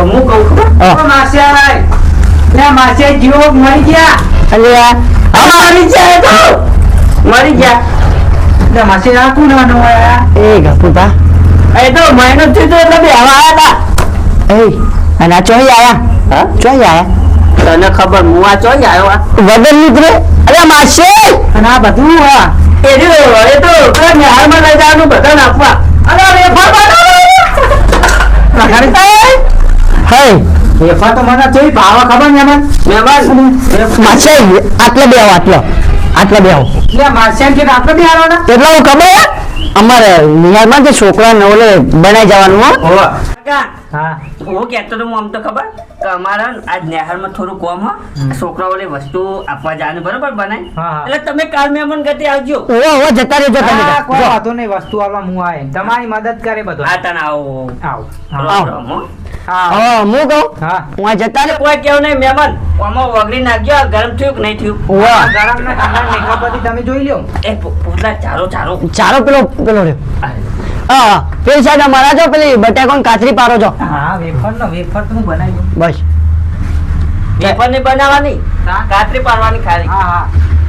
હું કહું જીવો મરી ગયા. મરી તો. મરી ગયા. આયા એ ગપુતા. એ તો મહિનો થયો તો એટલે બે આવા આયા એ અને આ ચોઈ આયા? હા? ચોઈ આયા? તને ખબર હું આ ચોઈ આવ્યો વગર નીકળે? અરે માસે! અને આ બધું હા. એ એ તો હાલમાં લઈ જવાનું બધાને આપવા. અરે વેફર તો મને જોઈ ભાવા ખબર ને મહેમાન મહેમાન આટલે બે આવો આટલો. આટલે બે આવો. લે માસ્યાઈ કે બી આવવાના એટલે હું ખબર અમારે નિહાળમાં જે છોકરા નવલે બનાઈ જવાનું હો. હા. હું કહેતો તો હું આમ તો ખબર? અમારા આજ નેહારમાં થોડું કોમ હો. છોકરાઓને વસ્તુ આપવા જવાનું બરોબર બનાય હા, હા. એટલે તમે કાલ મહેમાન ગતિ આવજો. ઓહો ઓહો જતા રહેજો તમે. કોઈ જો. નહીં વસ્તુ આવવા હું આય તમારી મદદ કરે બધો. આ તને આવો. આવ. આવ. રોમ, રોમ, હો. હા હા. હું કહું હું જતા એટલે કોઈ કેવું નહીં મહેમાન. આમાં વગડી નાખજો આ ગરમ થયું કે નહીં થયું? ઓહો. ગરમ ને ઠંડા તમે જોઈ લ્યો. એ પો- પોટલા ચારો ચારો. પેલો પેલો રહ્યો. હા પેલી સાઈડ અમારા જો પેલી બટાકોની કાચરી પારો જો. હા વેફર નો વેફર તો હું બનાવી બસ. વેફર ને બનાવવાની? કાચરી પારવાની ખાલી. હા હા.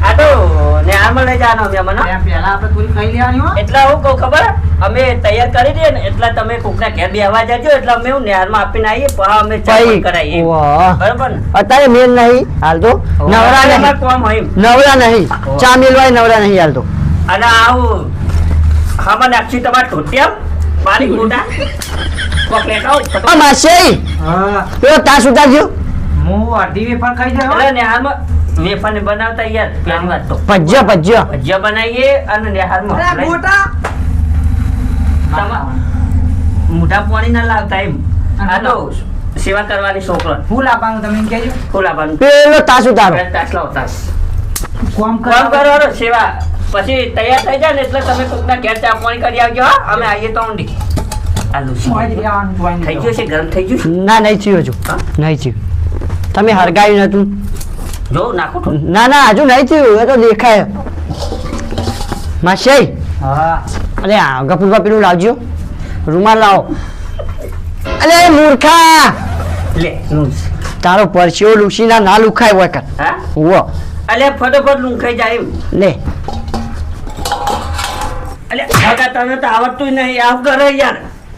આ તો નેહારમાં લઈ જવાનો મહેમાન હો. ત્યાં પહેલા આપણે થોડી ખાઈ લેવાની હો. એટલે હું કહું ખબર? અમે તૈયાર કરી દઈએ ને એટલે તમે કોકના ઘેર બી આવવા જજો એટલે અમે હું નેહારમાં આપીને આવીએ અમે ચા ભાઈ પણ કરાવીએ. વાહ. બરાબર અત્યારે મેલ નહીં હાલતો નવરા અમારે નહીં. કોમ હોય નવરા નહીં. ચા મેલવાય નવરા નહીં હાલતો અને આવું હામાં નાખશી તમારે ઢોટિયા બારીક મોટા કોક લેતા આવો. આ માસી. હા. પેલો તાસ ઉતારજો. હું અડધી વેફર ખાઈ જાય એટલે નેહારમાં વેફરને બનાવતા યાર પહેલી વાત તો. ભજ્ય ભજ્ય. ભજીયા બનાવીએ અને નેહારમાં અરે લઈ- મોટા મોઢા પાણી ના લાવતા એમ. આ તો સેવા કરવાની છોકરો. ફૂલ આપવાનું તમે કહેજો. ફૂલ આપવાનું પેલો તાસ ઉતારો. તાસ લાવતા કોમ કામ કરો સેવા. પછી તૈયાર થઈ જાય ને એટલે તમે કોકના ઘેર ચા પાણી કરી આવજો હા. અમે આવીએ તો ઊંડી. આ થઈ ગયું છે ગરમ થઈ ગયું ના નહીં થયું હજુ. નહીં થયું. તમે હરગાયું નતું જો નાખો ના ના હજુ નહીં થયું. એ તો દેખાય. માસી હા. અરે આ ગપુરબા પેલું લાવજો. રૂમાલ લાવો. અરે મૂર્ખા. લે તારો પરસ્યો લૂસીના ના લુખાય હોય કર હા? વો અલે ફટોફટ લૂંખાઈ જાય એમ. લે. અલે કાકા તને તો આવડતું નહીં આવ કરે યાર.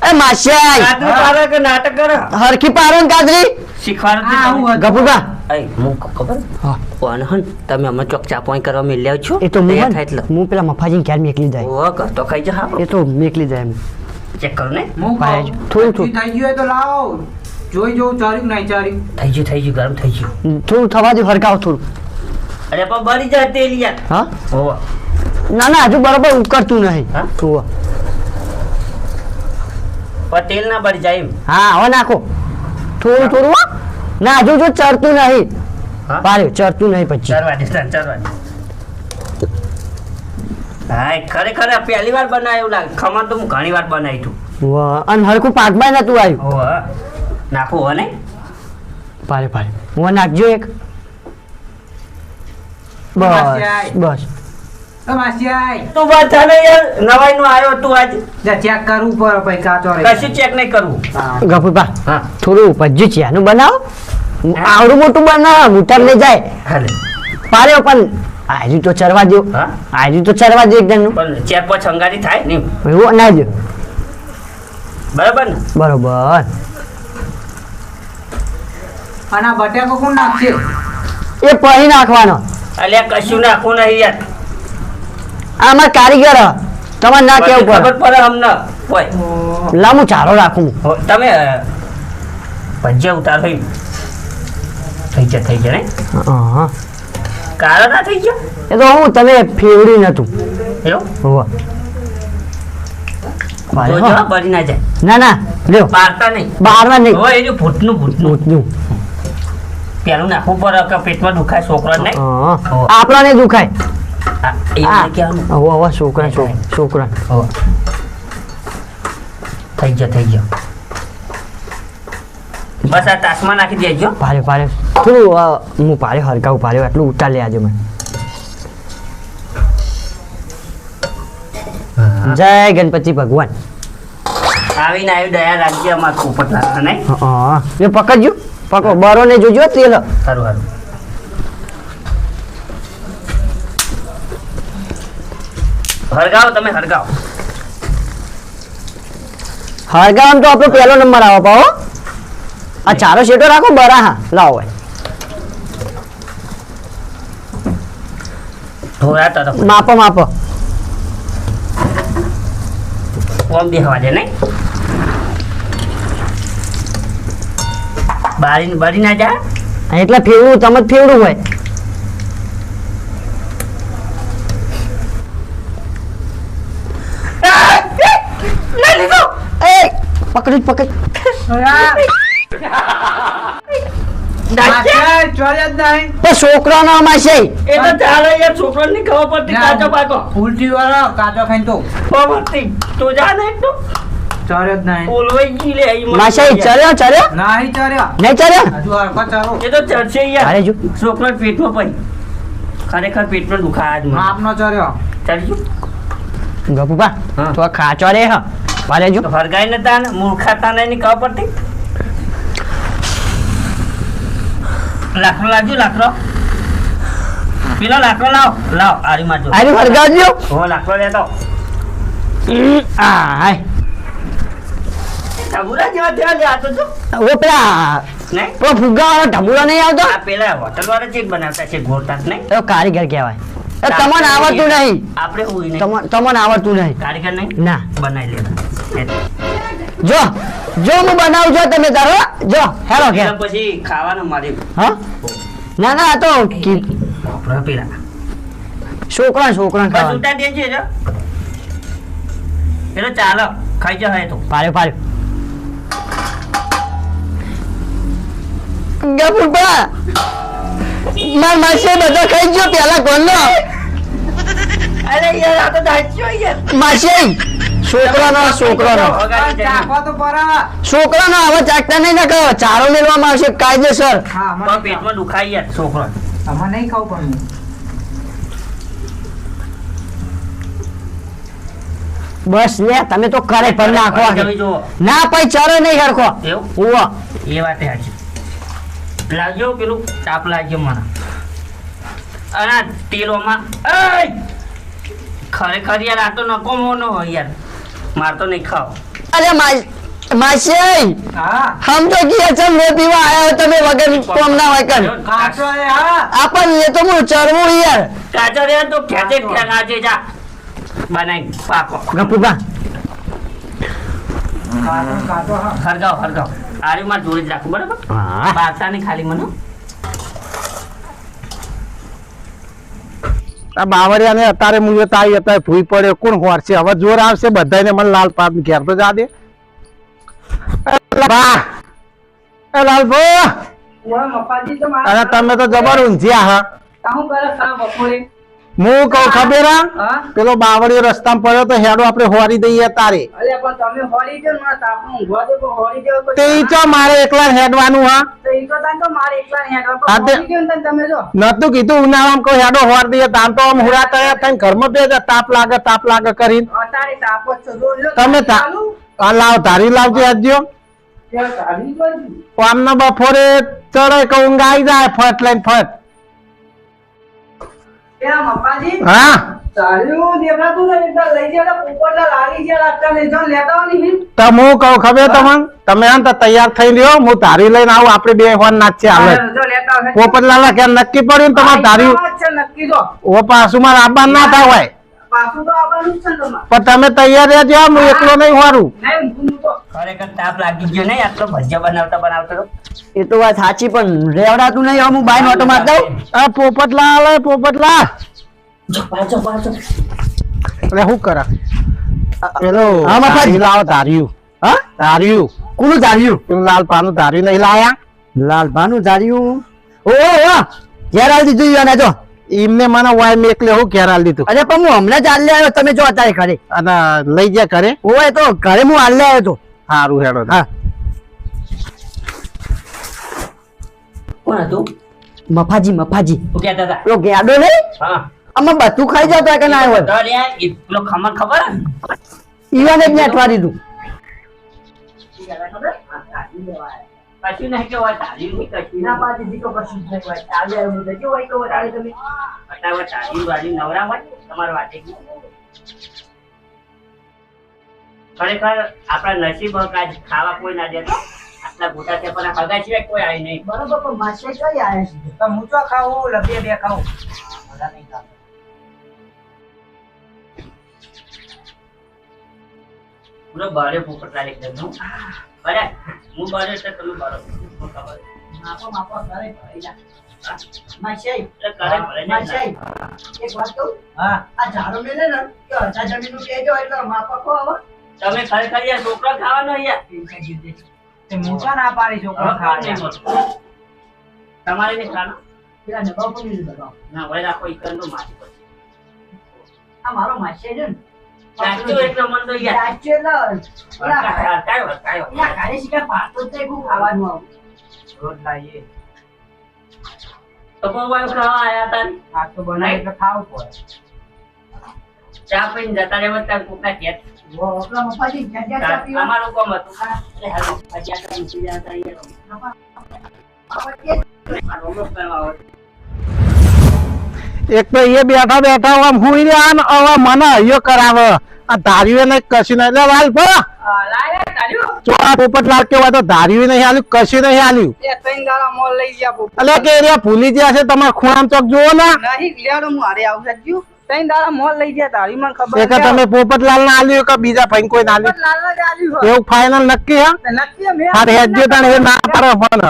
એ માસી નાટક કરે કે નાટક કરે? હરખી પારો ને કાતરી શીખવાડું હું ખબર? હા. તમે અમે ચોક કરવા મેલ્યા છો? એ તો હું થાય એટલે. હું પેલા મફાજીને ક્યારે મેકલી જાય. કર તો ખાઈ જા એ તો મેકલી જાય એમ. ચેક કરો ને? હું ભાઈ, થોડું થોડું. થઈ ગયું તો લાવો. જોઈ જોઉં ચાર્યું નહીં ચાર્યું? થઈ ગયું થઈ ગયું ગરમ થઈ ગયું. થોડું થવા દે હરકાવ થોડું. અરે પણ બળી જાય તેલ યાર. હા. ના ના હજુ બરોબર ઉકળતું નહીં? જુઓ. પણ ના પડી જાય હા હવે નાખો. થોડું થોડું. ના હજુ જો ચડતું નહીં. પાડ્યું ચડતું નહીં પછી. ચાર દે ચાર હા ખરેખર પહેલી વાર બનાવ્યું લાગે. ખમણ તો હું ઘણી વાર બનાવી તું વાહ અને હરખું પાકમાં નતું આવ્યું. નાખો હો ને? પારે પારે હું નાખજો એક. બસ બસ. તો તું વાત યાર. નવાઈ નું આવ્યો તું આજ. ચેક કરવું પડે પછી કાચો કશું ચેક નહીં કરવું હા. હા. થોડું ચિયાનું બનાવો. આવડું મોટું બનાવો મુઠાર લઈ જાય. હાલે. પણ આજુ તો ચરવા દો આજુ તો ચરવા દે એકદમ ચાર પાંચ થાય ને એવું ના દો બરાબર ને? બરોબર. અને આ બટેકો કોણ નાખશે? એ પહી નાખવાનો. અલ્યા કશું નાખવું નહીં યાર. આ અમાર કારીગર તમારે ના કેવું ખબર પડે પડે અમને? હોય. લાંબુ ચારો રાખું તમે ભજીયા ઉતારો એમ. થઈ ગયા થઈ ગયા ને? હા. કાળો ના થઈ ગયો? એ તો હું તમે ફેવડી નતું એવું? હોવા. ના. ના લ્યો. નહીં. હોય એનું ભૂતનું ભૂતનું. મોતનું પેલું નાખવું પડે કે પેટમાં દુખાય છોકરા નહીં હા. હો. આપણાને દુખાય. હવે છોકરા છોકરા થઈ ગયો થઈ ગયો બસ આ તાસમાં નાખી દેજો ભારે ભારે થોડું હું ભારે હરકાવું ભારે આટલું ઉતાર લે આજે મને જય ગણપતિ ભગવાન આવીને આવી દયા રાખજે અમાર પોપટલાલ નહીં હા એ પકડજો પકડો બરો ને જોજો તેલ સારું સારું હરગાવો તમે હરગાવ હરગાવ તો આપણો પહેલો નંબર આવો પાવો આ ચારો શેટો રાખો બરા હા લાવો માપો માપો. ઓમ બેહવા દે નહીં. બારી બારી ના જા એટલે ફેવડું તમે જ ફેવડું હોય એ પકડી પકડી. એ છોકરાનો આમાં છે. એ તો ચાલે યાર છોકરો ની ખબર પડતી કાચો પાકો. ઉલટી વાળો કાચો ખાઈને તો. પડતી. તું જા ને એકદમ ચર્યો જ નહીં. બોલવાઈ ગઈ લે માસાઈ ચર્યો ચર્યો નહીં ચર્યો નહીં ચર્યો હજુ હરખો ચાલો. એ તો ચડશે યાર. અરે જો. છોકરો પેટમાં પડી. ખરેખર પેટમાં દુખાય જ મને આપનો ચર્યો. ગપુપા તો ખાચો રે હા. વારે જો. તો ને તાન મૂર્ખા તાન એની ખબર પડતી? લાકડો લાવજો લાકડો. પેલો લાકડો લાવ. લાવ આરી માજો આરી હળગાવજો હો લાકડો લેતો. આ હાય. ઢબુરા જેવા જેવા લે આતો જો. ઓ પેલા ને પેલો ફુગ્ગા વાળો ઢબુરા નહીં આવતો? પેલા હોટલ વાળા ચેક બનાવતા છે ગોળતા નહીં. કારીગર કહેવાય. તમને આવડતું નહીં. આપણે હોય નહીં. તમને આવડતું નહીં. કારીગર નહીં? ના. બનાવી લેવા. જો જો હું બનાવું જો તમે તારો જો હેલો કે પછી ખાવાનું મારી. હા? ના ના તો આપણે પેલા. છોકરા છોકરા ખાવાનું. ઉતાર દેજે જો. એ ચાલો ખાઈ જાય તો. પાડ્યો પાડ્યો. ગપુપા માર માસે બધા ખાઈ ગયો પેલા કોણનો અરે યાર આ તો દાચ્યો યાર માસે છોકરાના છોકરાના. ચાખવા તો પરા. છોકરાનો આવા ચાકતા નહીં ના કહો ચારો મેળવામાં આવશે કાયદેસર. હા પેટમાં દુખાય યાર છોકરો. આમાં નહીં ખાવ પણ બસ લે તમે તો કરે પણ નાખો. ના પછી ચારો નહીં હરખો. એવું? એ વાતે લાવજો પેલું ચાપ લાગ્યો મને? અને તેલોમાં! ખરેખર યાર આ તો નકો મોનો હોય યાર. માર તો નહીં ખાવ. અરે માસી! હા. હમ તો ગયા છે મેં પીવા આયા તમે વગર કોમ ના હોય કર કાચો રે હા. આપણ લે તો હું ચરવું યાર. કાચો રે તો ખેંચે ખેંચે જા. બનાઈ પાકો. ગપુબા કાચો કાચો હરગાવ હરગાવ. આરી માર જોડે જ રાખું બરાબર? હા. પાછા નહીં ખાલી મને. આ બાવરિયાને અત્યારે મુજબ તાઈ અત્યારે ભૂઈ પડે કોણ હોરશે? હવે જોર આવશે બધાને મને લાલ પાપ ઘેર તો જા દે. એ અરે તમે તો જબર ઊંઝ્યા હા. કાહું કરે બપોરે. હું કહું ખબર પેલો બાવળીયો રસ્તામાં પડ્યો તો હેડો આપણે હોરી દઈએ તારે. તો ચો મારે એકલા હેડવાનું હા? નતું કીધું ઉનાળામાં કહું હેડો હોર દઈએ તામ તો આમ તૈયાર થઈને ઘરમાં બે તાપ લાગે તાપ લાગે કરીને. તમે લાવ ધારી લાવજો આજ્યો આમને બપોરે ચડે કહું આવી જાય ફટ લઈને ફટ. હા? ને લઈ પોપટલા લાગતા ને જો લેતા હો નહીં. તો હું કહું ખબર તમને? તમે આમ તો તૈયાર થઈ રહ્યો હું ધારી લઈને આવું આપણે બે હોન નાચે આવે જો લેતા હો પોપટલાલા કે નક્કી પડ્યું ને તમારે ધાર્યું નક્કી જો. ઓ પાછું મારા આબાન ના થાય હોય. પાછું તો આવવાનું જ છે ને તમારે. પણ તમે તૈયાર રહેજો હું એકલો નહીં હોરું. નહીં ઊંઘું તો ખરેખર તાપ લાગી ગયો નહીં આટલો ભજીયા બનાવતા બનાવતા તો. એ તો વાત સાચી પણ રેવડાતું નહીં હું બાઈન ઓટો માર દઉં. આ પોપટલા આલે પોપટલા પાછો પાછો અરે શું કરા? હેલો. હા, મફત. ધારી લાવો ધાર્યું. હા? ધાર્યું. કોનું ધાર્યું? પેલું લાલ પાનું ધાર્યું. નહીં લાયા? લાલભાનું ધાર્યું? ઓ ઓ ઘેર દીધું યાને જો. એમને મને વાય મેકલે હું ઘેર આલી દીધું. અરે પણ હું હમણાં જ આલ્લે આવ્યો. તમે જો અત્યારે ઘરે. અને લઈ ગયા ઘરે? ઓય તો ઘરે હું હાલ આવ્યો તો. સારું હેડો હા. કોણ હતું? મફાજી મફાજી. શું કહેતા હતા પેલો ગેડો નહીં હા. આમાં બધું ખાઈ જતો કે ના હોય? એટલો ખમણ ખબર? ઈવાને જ ને અઠવા દીધું? કશું નહીં કેવાય તાળીયું કશું ના પાછી દીકો કશું નહીં હોય. ચાલે એવું બધું. કેવું હોય કેવું તમે અત્યારે તાળીયું વાળી નવરા હોય તમારા વાટે ખરેખર આપણા નસીબ કાજ ખાવા કોઈ ના દેતો. આટલા મોટા છે પણ આ સિવાય કોઈ આવી નહીં. બરોબર પણ માસે કઈ આવે છે? તો હું તો ખાવું લબે બે ખાવું બધા નહીં ખાવું પૂરો બારે પોપટલાલ એકદમનું બરાબર હું બારે એટલે તમે બારો ખબર? માપો માપો કરે ભાઈ જા. હા? કરે ભલે ને. એક વાત કહું? હા. આ ઝાડો મેલે ને કે અડધા જમીનનું કહેજો એટલે માપો કહો હવે. તમે ખરેખર યાર છોકરા ખાવાનો યાર તે હું ના પાડી છોકરો હવે કોણ ખાવા બોલતું? તમારે ને ખાવાનું પેલા ડબ્બા પર નહીં દબાવો. ના વળી રાખો ઈકરનો માટી પર. આ મારો માસે છે ને સાચું એટલે મન તો યાર સાચું એટલે ઓલા હરકાયો, હરકાયો. ઓલા ઘરે શીખે પાતો જ નહીં ખાવાનું આવું તો કોઈ ખાવા આયા તા ને? આ તો બનાવી ખાવું પડે ચા પીને જતા રહેવા ત્યાં કોકના ઘેર. આવે. એક તો એ બેઠા બેઠા આમ હું ને હવે મને હૈયો કરાવે. આ ધાર્યું નહીં કશું નહીં. એટલે વાલ ભરા જો આ પોપટલાલ કેવા ધાર્યું નહીં આલ્યું કશું નહીં એરિયા ભૂલી ગયા છે, તમારે ખૂણામ ચોક જુઓ ને. આવું ત્રણ દાડા મોલ લઈ ગયા તારી મને ખબર કે તમે પોપટલાલ ના આલ્યું કે બીજા ભાઈ કોઈ ના આલ્યું જ. એવું ફાઈનલ નક્કી હા? તો નક્કી મે હા હેડજો તાણે એ ના પર ફોન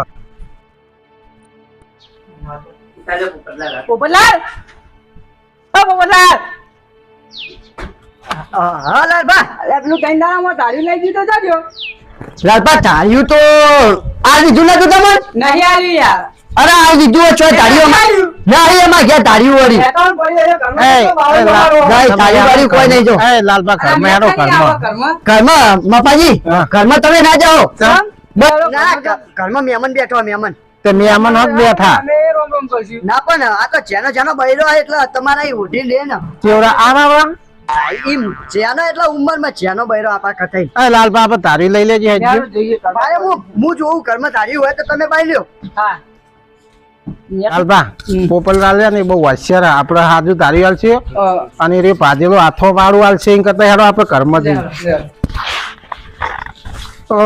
પોપટલાલ. પોપટલાલ? હા પોપટલાલ! હા લાલબા અરે પેલું ત્રણ દાડામાં તારી લઈ ગયું તો જાજો. લાલપા તારી તો આ લીધું નતું તમે નહીં આવ્યું યાર. અરે આ દીધું છો ધાર્યું ના એ એમાં ગયા ધાર્યું વળી. એ, કોઈ નહીં જો. એ લાલબા અરે હેડો મેં મપાજી. તમે ના જાઓ. કેમ? ચાલો, ઘરમાં ઘરમાં બેઠો મહેમાન. તે મહેમાન હોત બેઠા અમે રોમ રોમ કરશું. ના પણ આ તો જેનો જેનો બૈરો હોય એટલે તમારા એ ઉઠી લે ને. કેવડા આવા જેનો એટલે ઉંમરમાં જેનો બૈરો આપા કથાઈ એ લાલબા આપણે ધારી લઈ લેજે હું હું જોઉં કર્મ ધારી હોય તો તમે બાઈ લ્યો. હા. લાલબા પોપલ છે ને બહુ હોશિયાર આપણે હાજુ તારી હાલ છે અને રે પાજેલો હાથો વાળું હાલ છે એમ કરતા હેડો આપણે કર્મ જઈએ. ઓ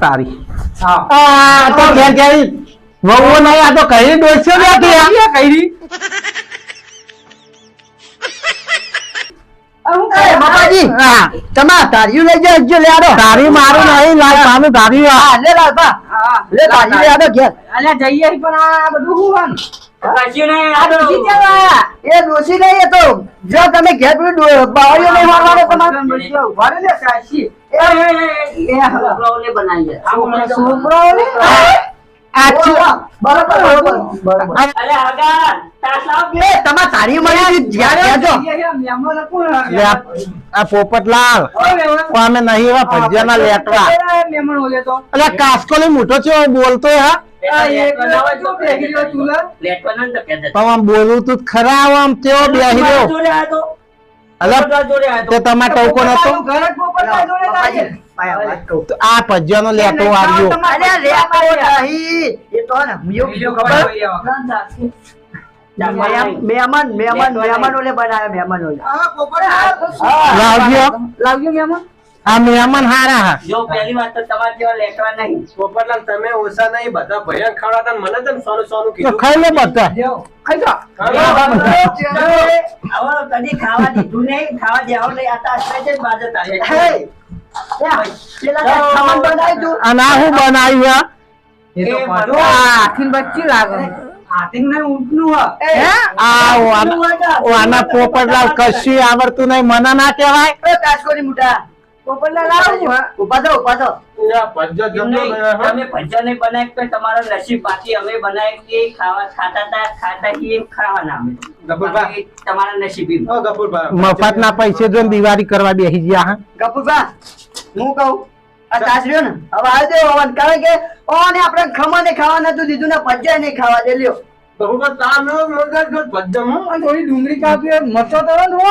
તારી. હા. આ તો ઘેર ઘેરી. વહુ નહીં આ તો કઈ ડોસ્યો નથી હું બાપાજી? હા. તમા ધાર્યું લઈ લે આડો તારી મારું નહીં લાલ મારું તારી. હા. લે લાલબા હા. લે ધાર્યું લે આડો ઘેર અલે જઈએ પણ આ બધું હું? કશું નહીં, આ દોશી લાયા? એ દોશી નહીં એ તો જો તમે ઘેર પેલું બાવળીઓ નહીં મારવાનો તમારે ઉભારે લે, સાચી. એ, એ, એ, એ, છોકરાઓને ને? પોપટલાલ. અમે નહીં એવા ભજીયાના લેટવા પેલા મહેમાન ઓલે એટલે કાસ્કોલી મોટો છે બોલતો હા. આ એક જો બેહી રહ્યો ચૂલા. લેટવાના ને તો આમ બોલું તું ખરા આમ તેવો બેહી રહ્યો? જોડે આવ્યો તો. તમારે ટોકો નતો? આ પજ્યાનો લેટો આવ્યો. મહેમાન મહેમાન મહેમાન ઓલે બનાવ્યા મહેમાન ઓલે હા, પોપટલાલ. લાવજો. લાવજો મહેમાન. આ મહેમાન હારા હા. જો પહેલી વાત તો તમારે જેવા લેટવા નહીં. પોપટલાલ તમે ઓછા નહીં બધા ભયંક ખવડાવતા ને મને તેમ સોનું સોનું કીધું. ખાઈ લે બધા. ખાઈ જા. હવે કદી ખાવા દીધું નહીં ખાવા દેવો નહીં આ તો આશરે જ બાજત આવે હે. પેલા કાંઈ ખાવાનું બનાવ્યું અને આ શું બનાવ્યું હા? એ તો એ પાછો બધું હાથીને બચ્ચી લાગે. હાથીને નહીં ઊંટનું હ. હે? આ ઓ આના- પોપટલાલ કશું આવડતું નહીં મને ના કહેવાય. એ કાચકોની મુઠા પોપટલાલ આવું હ. ઊભા થો ઊભા થો આ ભજ્જો એમ જમજો નહીં, તમે ભજ્જો નહીં બનાવી તો તમારો નસીબ બાકી. અમે બનાવી ખાવા ખાતા તા ખાતા છીએ ખાવાના અમે. તમારા નસીબી મફત ના પૈસે જો દિવાળી કરવા બેસી ગયા હા? ગપુરભા હું કહું આ સાસરીઓ ને હવે આવી દે કારણ કે ઓને આપણે ખમાને ખાવા નતું દીધું ને પંચાય નહીં ખાવા દે લ્યો. ભજ્જો, હો. થોડી ડુંગળી કાપી મરચો ને.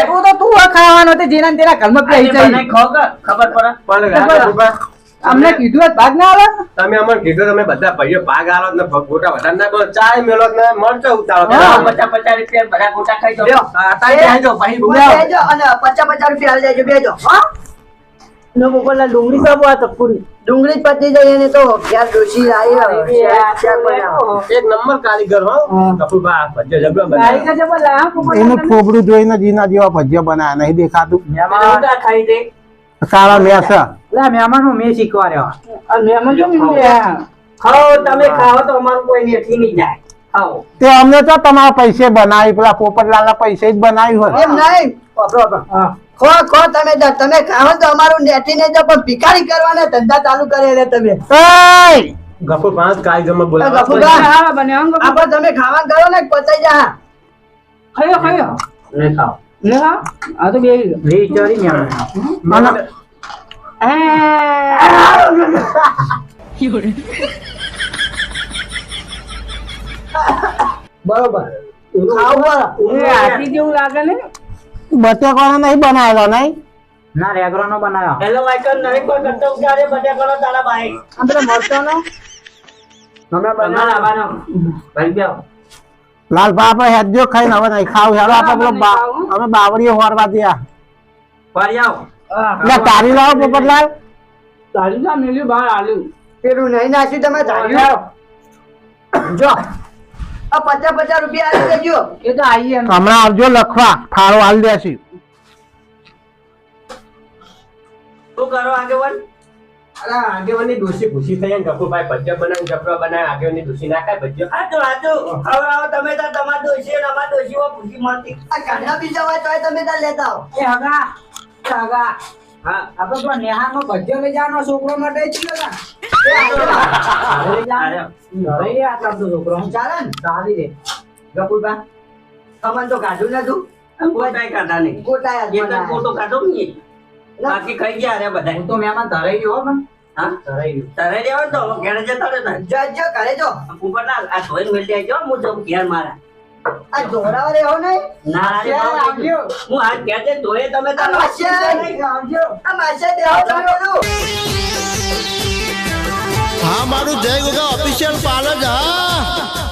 એવું તો તું ખાવાનો તે જેના તેના ઘરમાં જાય. ખાઓ કે ખબર પડે? અમને કીધું હોત ભાગ ના આવે તમે અમને કીધું તમે બધા ભાઈઓ ભાગ આલો ને ગોટા વધારે ના કરો. ચાય મેલો ને મળતો ઉતારો પચાસ પચાસ રૂપિયા બધા ગોટા ખાઈ જાઓ. તાઈ જાય જો ભાઈ અને પચાસ પચાસ રૂપિયા હાલ દેજો બેજો હા? નો પોપટલાલ ડુંગળી સાબુ આ તપકુરી ડુંગળી પતી જાય એને તો ક્યાં ડોશી આવી? એક નંબર કારીગર હો. કપૂરબા ભજ્યો જબરો બનાવ્યો. એનું ફોબડું જોઈને જીના જેવા ભજીયા બનાવ્યા નહીં દેખાતું. મહેમાન ખાઈ દે કાળા મેસ લે મહેમાન હું મેં શીખવાડ્યો. આ મહેમાન જો ખાઓ. તમે ખાઓ તો અમારું કોઈ નેઠી નહીં જાય. તે અમને તો તમારા પૈસે બનાવી પેલા પોપટલાલના પૈસે જ બનાવી હોય. એમ નહીં. ખો ખો તમે જા. તમે ખાવ તો અમારું નેટી ને પણ ભિખારી કરવાના ધંધા ચાલુ કરે એટલે તમે. ગફુ પાંચ કાલ કારીગરમાં બોલા ગફુ હા, બને ગમે. તમે ખાવા કરો ને પતાઈ જા. ખાયો, ખાયો. ને ખાવ. ને હા. આ તો બે વિચારી મહેમાન અને બરોબર. ખાવ બરો. આથી જેવું લાગે ને? બટેકાનો નહીં બનાવેલો નહીં? ના રેગરો નો બનાવ્યો. હેલો માઇકલ નહીં કોઈ કરતો ઉતારે બધે કરો તારા ભાઈ. આ મરતો નો તમે તમારા લાવાનો ભાઈ બેહો. લાલ બાપ હેજો ખાઈ હવે નહીં ખાવ. હેલો આપણે પેલો અમે બાવળીઓ હોરવા દયા ફરી આવ. એટલે તારી લાવો પોપટલાલ તારી જા મેલ્યું બહાર આલ્યું. પેલું નહીં નાખ્યું તમે ધાર્યું જો. આ પચાસ પચાસ રૂપિયા આવી દેજો. એ તો આઈએ હમણાં આવજો લખવા ફાળો હાલ દેશી. શું કરો આગેવાન? ડોશી ખુશી થઈ ને ગફુરભાઈ ભજીયા બનાવીને જબરો બનાવ્યો. આગેવાનની નાખાય ના તો ભજીયો. હાચું હવે તમે તાર તમાર અને અમાર મળતી આ તોય તમે ત્યાં લેતા આવો. એ હગા હગા. હા આપણે તો નેહાનો ભજ્યો લઈ જવાનો છોકરો માટે જ છે ને. છોકરો. ચાલે ને? ચાલી રે. તો કાઢું નતું ગોટાય કાઢા નહીં. ગોટાયા જ તો જ. ફોટો કાઢો ને બાકી કઈ ગયા અરે બધા હું તો મહેમાન ધરાઈ ગયો પણ. હા? ધરાઈ ગયો. તારે રહેવા તો ઘેર જતા રહેતા. જજો ઘરે જો. ઉપરના આ ધોઈને જાય આવજો હું જઉં ઘેર મારા. આ ધોરાવા રહેવો નહીં? ના રે આવજો. હું હાથ કહેતે ધોયે તમે આવજો. આ દેહો તમે હા મારું જય ગોગા ઓફિશિયલ પાર્લર હા.